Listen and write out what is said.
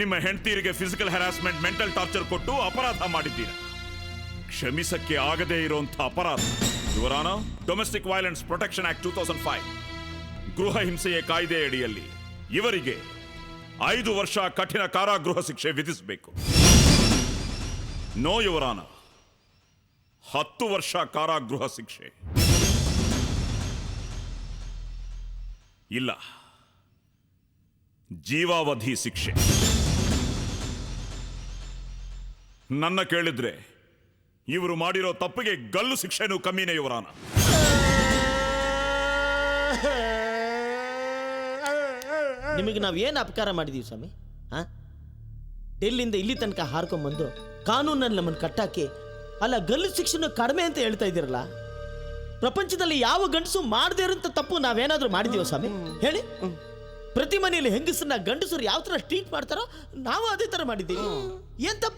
ನಿಮ್ಮ ಹೆಂಡತಿಯರಿಗೆ physical harassment mental torture ಕೊಟ್ಟು ಅಪರಾಧ ಮಾಡಿದ್ದೀರಾ. ಕ್ಷಮಿಸಕ್ಕೆ ಆಗದೇ ಇರುವಂತಹ ಅಪರಾಧ. ಯುವರಾನ domestic violence protection act two thousand five ಗೃಹ ಹಿಂಸೆಯ ಕಾಯ್ದೆಯಡಿಯಲ್ಲಿ ಇವರಿಗೆ ಐದು ವರ್ಷ ಕಠಿಣ ಕಾರಾಗೃಹ ಶಿಕ್ಷೆ ವಿಧಿಸಬೇಕು. ನೋ ಯುವರಾನ ಹತ್ತು ವರ್ಷ ಕಾರಾಗೃಹ ಶಿಕ್ಷೆ. ಇಲ್ಲ. ಜೀವಾವಧಿ ಶಿಕ್ಷೆ. ನನ್ನ ಕೇಳಿದ್ರೆ, ಇವರು ಮಾಡಿರೋ ತಪ್ಪಿಗೆ ಗಲ್ಲು ಶಿಕ್ಷೆನೂ ಕಮ್ಮಿನೇ ಇವರಾನ ನಿಮಗೆ ನಾವು ಏನು ಅಪಕಾರ ಮಾಡಿದೀವಿ ಸ್ವಾಮಿ? ಹಾ? ಡೆಲ್ಲಿಂದ ಇಲ್ಲಿ ತನಕ ಹಾರ್ಕೊಂಬಂದು ಕಾನೂನಲ್ಲಿ ನಮ್ಮನ್ನು ಕಟ್ಟಾಕಿ, ಅಲ್ಲ ಗಲ್ಲು ಶಿಕ್ಷಣ ಕಡಿಮೆ ಅಂತ ಹೇಳ್ತಾ ಇದ್ದೀರಲ್ಲ? ಪ್ರಪಂಚದಲ್ಲಿ ಯಾವ ಗಂಡಸು ಮಾಡದೇ ಇರೋಂಥ ತಪ್ಪು ನಾವೇನಾದರೂ ಮಾಡಿದೀವ ಸ್ವಾಮಿ? ಹೇಳಿ. ಪ್ರತಿ ಮನೆಯಲ್ಲಿ ಹೆಂಗಸನ್ನ ಗಂಡಸರು ಯಾವ ಥರ ಟ್ರೀಟ್ ಮಾಡ್ತಾರೋ, ನಾವು ಅದೇ ಥರ ಮಾಡಿದ್ದೀವಿ. ಏನು ತಪ್ಪು?